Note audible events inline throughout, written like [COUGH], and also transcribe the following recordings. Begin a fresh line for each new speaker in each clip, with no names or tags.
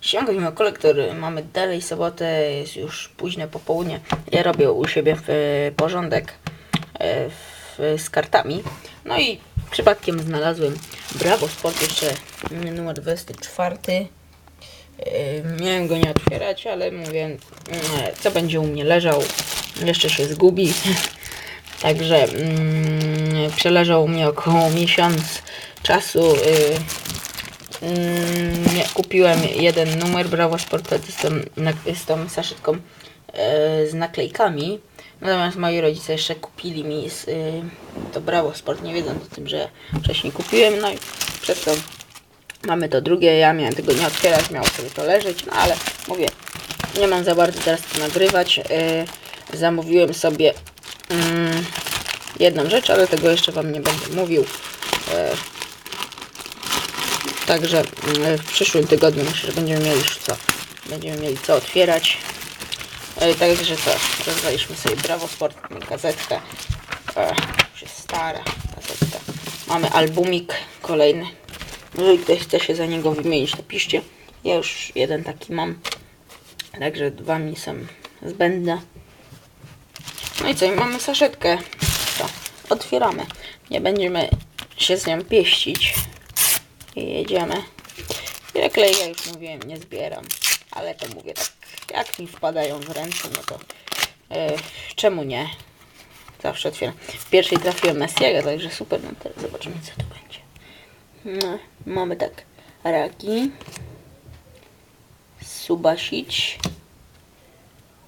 Ściągamy kolektor, mamy dalej sobotę, jest już późne popołudnie. Ja robię u siebie e, porządek e, w, z kartami. No i przypadkiem znalazłem Bravo Sport jeszcze numer 24. E, Miałem go nie otwierać, ale mówię, co będzie u mnie leżał, jeszcze się zgubi. [LAUGHS] Także mm, przeleżał u mnie około miesiąc czasu. Mm, kupiłem jeden numer Bravo Sport z tą, z tą saszetką e, z naklejkami. Natomiast moi rodzice jeszcze kupili mi z, y, to Bravo Sport, nie wiedząc o tym, że wcześniej kupiłem. No i przez to mamy to drugie. Ja miałem tego nie otwierać, miało sobie to leżeć, no ale mówię, nie mam za bardzo teraz to nagrywać. Y, zamówiłem sobie mm, jedną rzecz, ale tego jeszcze Wam nie będę mówił. E, Także mm, w przyszłym tygodniu myślę, że będziemy mieli co. Będziemy mieli co otwierać. E, Także co, rozwaliśmy sobie Bravo Sport, gazetkę. E, już jest stara gazetka. Mamy albumik kolejny. Jeżeli ktoś chce się za niego wymienić, to piszcie. Ja już jeden taki mam. Także dwa mi są zbędne. No i co, i mamy saszetkę. Otwieramy. Nie będziemy się z nią pieścić. I jedziemy. Naklejka już mówiłem, nie zbieram. Ale to mówię tak, jak mi wpadają w ręce, no to e, czemu nie? Zawsze otwieram. W pierwszej trafiłem Messiego, także super. No teraz zobaczymy, co tu będzie. No, mamy tak, Raki, Subasić,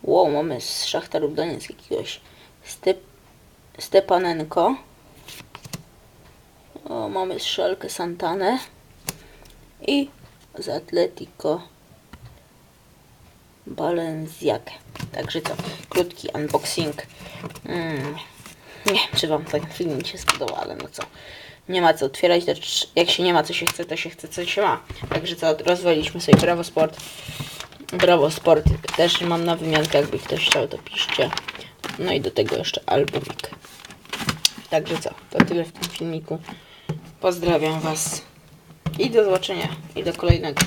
Wow, mamy z Szachtarów Donieck jakiegoś Step, Stepanenko. Mamy strzelkę Santanę. I z Atletico Balenciaga. Także to, krótki unboxing. Mm. Nie wiem, czy wam ten film się spodobał, ale no co. Nie ma co otwierać, to trz- jak się nie ma co się chce, to się chce co się ma. Także co, rozwaliliśmy sobie Bravo Sport. Bravo Sport też mam na wymiankę, jakby ktoś chciał, to piszcie. No i do tego jeszcze albumik. Także co, to tyle w tym filmiku. Pozdrawiam Was i do zobaczenia i do kolejnego.